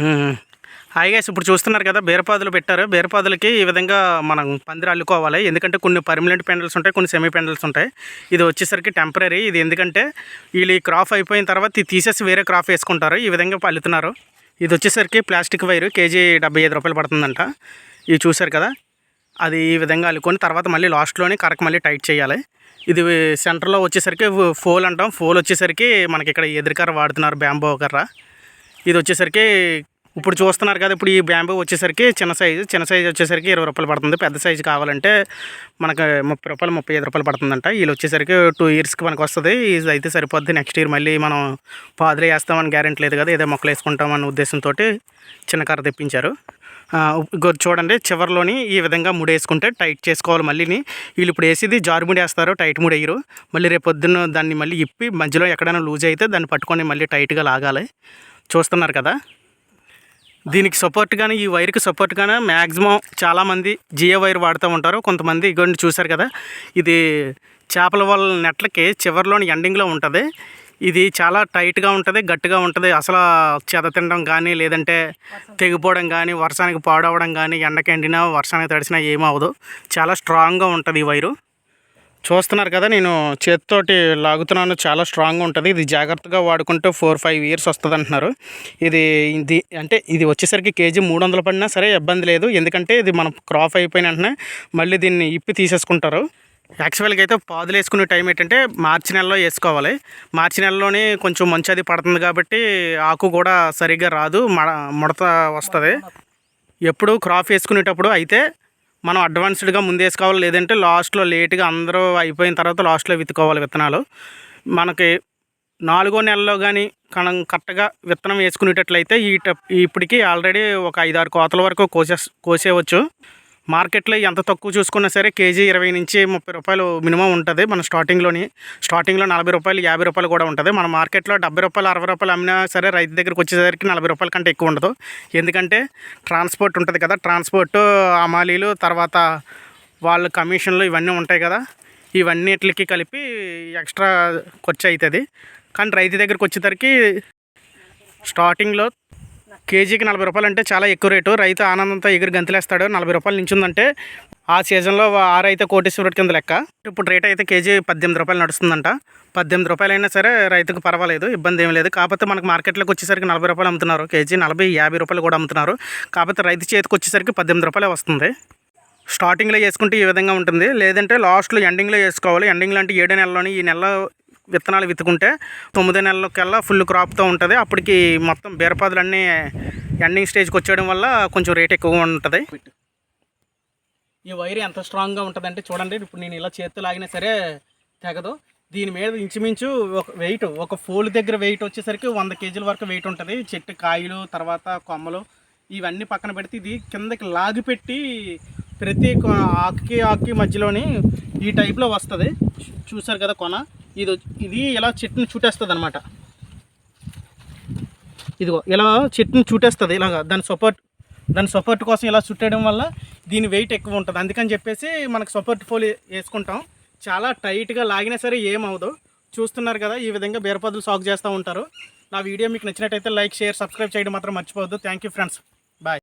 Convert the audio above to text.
మ్మ్. Hi guys ఇప్పుడు చూస్తున్నారు కదా బీరపాదులు పెట్టారు. బీరపాదులకి ఈ విధంగా మనం పందిరి అల్లుకోవాలి. ఎందుకంటే కొన్ని పర్మనెంట్ పెండల్స్ ఉంటాయి కొన్ని సెమీ పెండల్స్ ఉంటాయి. ఇది వచ్చేసరికి టెంపరీ ఇది ఎందుకంటే వీళ్ళు ఈ క్రాప్ అయిపోయిన తర్వాత ఇది తీసేసి వేరే క్రాప్ వేసుకుంటారు. ఈ విధంగా అల్లుతున్నారు ఇది వచ్చేసరికి ప్లాస్టిక్ వైరు కేజీ డెబ్బై ఐదు రూపాయలు పడుతుందంట. ఇవి చూశారు కదా? అది ఈ విధంగా అల్లుకొని తర్వాత మళ్ళీ లాస్ట్లోనే కరెక్ట్ మళ్ళీ టైట్ చేయాలి. ఇది సెంటర్లో వచ్చేసరికి ఫోల్ అంటాం. ఫోల్ వచ్చేసరికి మనకి ఇక్కడ ఎదురుకర్ర వాడుతున్నారు బ్యాంబో కర్ర. ఇది వచ్చేసరికి ఇప్పుడు చూస్తున్నారు కదా ఇప్పుడు ఈ బ్యాంబూ వచ్చేసరికి చిన్న సైజు చిన్న సైజు వచ్చేసరికి ఇరవై రూపాయలు పడుతుంది. పెద్ద సైజు కావాలంటే మనకు ముప్పై రూపాయలు ముప్పై ఐదు రూపాయలు పడుతుందంట. వీళ్ళు వచ్చేసరికి టూ ఇయర్స్కి మనకు వస్తుంది. ఇది అయితే సరిపోద్ది. నెక్స్ట్ ఇయర్ మళ్ళీ మనం పాదులు వేస్తామని గ్యారెంటీ లేదు కదా ఏదో మొక్కలు వేసుకుంటామన్న ఉద్దేశంతో చిన్న కర్ర తెప్పించారు. చూడండి చివరిలోని ఈ విధంగా ముడి వేసుకుంటే టైట్ చేసుకోవాలి మళ్ళీని. వీళ్ళు ఇప్పుడు వేసేది జారు ముడి వేస్తారు టైట్ ముడి వేయరు. మళ్ళీ రేపు పొద్దున్న దాన్ని మళ్ళీ ఇప్పి మధ్యలో ఎక్కడైనా లూజ్ అయితే దాన్ని పట్టుకొని మళ్ళీ టైట్గా లాగాలి. చూస్తున్నారు కదా? దీనికి సపోర్ట్గానే ఈ వైర్కి సపోర్ట్గానే మ్యాక్సిమం చాలామంది జియో వైర్ వాడుతూ ఉంటారు. కొంతమంది ఇగోండి చూశారు కదా ఇది చేపల వాళ్ళ నెట్లకి చివరిలోని ఎండింగ్లో ఉంటుంది. ఇది చాలా టైట్గా ఉంటుంది గట్టిగా ఉంటుంది. అసలు చెద తినడం కానీ లేదంటే తెగిపోవడం కానీ వర్షానికి పాడవడం కానీ ఎండకి ఎండినా వర్షానికి తడిసినా ఏమవదు చాలా స్ట్రాంగ్గా ఉంటుంది ఈ వైరు చూస్తున్నారు కదా నేను చేతితోటి లాగుతున్నాను. చాలా స్ట్రాంగ్గా ఉంటుంది. ఇది జాగ్రత్తగా వాడుకుంటే ఫోర్ ఫైవ్ ఇయర్స్ వస్తుంది అంటున్నారు. ఇది ఇది అంటే ఇది వచ్చేసరికి కేజీ మూడు వందలు పడినా సరే ఇబ్బంది లేదు. ఎందుకంటే ఇది మనం క్రాప్ అయిపోయిన వెంటనే మళ్ళీ దీన్ని ఇప్పి తీసేసుకుంటారు. యాక్చువల్గా అయితే పాదులు వేసుకునే టైం ఏంటంటే మార్చి నెలలో వేసుకోవాలి. మార్చి నెలలోనే కొంచెం మంచి అది పడుతుంది కాబట్టి ఆకు కూడా సరిగ్గా రాదు. మడ ముడత వస్తుంది. ఎప్పుడు క్రాప్ వేసుకునేటప్పుడు అయితే మనం అడ్వాన్స్డ్గా ముందేసుకోవాలి లేదంటే లాస్ట్లో లేట్గా అందరూ అయిపోయిన తర్వాత లాస్ట్లో విత్తుకోవాలి విత్తనాలు. మనకి నాలుగో నెలలో కానీ మనం కరెక్ట్గా విత్తనం వేసుకునేటట్లయితే ఈ ఇప్పటికి ఆల్రెడీ ఒక ఐదారు కోతల వరకు కోసే కోసేయవచ్చు. మార్కెట్లో ఎంత తక్కువ చూసుకున్నా సరే కేజీ ఇరవై నుంచి ముప్పై రూపాయలు మినిమం ఉంటుంది మన స్టార్టింగ్లోని. స్టార్టింగ్లో నలభై రూపాయలు యాభై రూపాయలు కూడా ఉంటుంది. మన మార్కెట్లో డెబ్బై రూపాయలు అరవై రూపాయలు అమ్మినా సరే రైతు దగ్గరికి వచ్చేసరికి నలభై రూపాయల కంటే ఎక్కువ ఉండదు. ఎందుకంటే ట్రాన్స్పోర్ట్ ఉంటుంది కదా ట్రాన్స్పోర్ట్ అమాలీలు తర్వాత వాళ్ళ కమిషన్లు ఇవన్నీ ఉంటాయి కదా. ఇవన్నిటికి కలిపి ఎక్స్ట్రా ఖర్చు అవుతుంది. కానీ రైతు దగ్గరికి వచ్చేసరికి స్టార్టింగ్లో కేజీకి నలభై రూపాయలు అంటే చాలా ఎక్కువ రేటు. రైతు ఆనందంతో ఎగురు గంతులేస్తాడు. నలభై రూపాయలు నించుందంటే ఆ సీజన్లో ఆరు అయితే కోటేశ్వరుడి కింద లెక్క. ఇప్పుడు రేట్ అయితే కేజీ పద్దెనిమిది రూపాయలు నడుస్తుందంట. పద్దెనిమిది రూపాయలు అయినా సరే రైతుకు పర్వాలేదు ఇబ్బంది ఏం లేదు. కాకపోతే మనకు మార్కెట్లోకి వచ్చేసరికి నలభై రూపాయలు అమ్ముతున్నారు. కేజీ నలభై యాభై రూపాయలు కూడా అమ్ముతున్నారు. కాకపోతే రైతు చేతికి వచ్చేసరికి పద్దెనిమిది రూపాయలే వస్తుంది. స్టార్టింగ్లో వేసుకుంటే ఈ విధంగా ఉంటుంది. లేదంటే లాస్ట్లో ఎండింగ్లో వేసుకోవాలి. ఎండింగ్లో అంటే ఏడు నెలలోని ఈ నెలలో విత్తనాలు విత్తుకుంటే తొమ్మిదో నెలలకల్లా ఫుల్ క్రాప్తో ఉంటుంది. అప్పటికి మొత్తం బీరపాదులన్నీ ఎండింగ్ స్టేజ్కి వచ్చేయడం వల్ల కొంచెం రేట్ ఎక్కువగా ఉంటుంది. ఈ వైర్ ఎంత స్ట్రాంగ్గా ఉంటుందంటే చూడండి ఇప్పుడు నేను ఇలా చేతితో లాగినా సరే తెగదు. దీని మీద ఇంచుమించు ఒక వెయిట్ ఒక ఫోల్ దగ్గర వెయిట్ వచ్చేసరికి వంద కేజీల వరకు వెయిట్ ఉంటుంది. చెట్టు కాయలు తర్వాత కొమ్మలు ఇవన్నీ పక్కన పెడితే ఇది కిందకి లాగి పెట్టి ప్రతి ఆకుకి ఆకుకి మధ్యలోని ఈ టైప్లో వస్తుంది. చూసారు కదా కొన? ఇది ఇది ఇలా చెట్టుని చుట్టేస్తుంది అనమాట ఇదిగో ఇలా చెట్టుని చుట్టేస్తుంది ఇలాగ. దాని సపోర్ట్ దాని సపోర్ట్ కోసం ఇలా చుట్టేయడం వల్ల దీని వెయిట్ ఎక్కువ ఉంటుంది. అందుకని చెప్పేసి మనకు సపోర్ట్ ఫోల్ వేసుకుంటాం. చాలా టైట్గా లాగినా సరే ఏమవదు చూస్తున్నారు కదా ఈ విధంగా బీరపదులు సాగు చేస్తూ ఉంటారు. నా వీడియో మీకు నచ్చినట్టయితే లైక్ షేర్ సబ్స్క్రైబ్ చేయడం మాత్రం మర్చిపోవద్దు. Thank you friends bye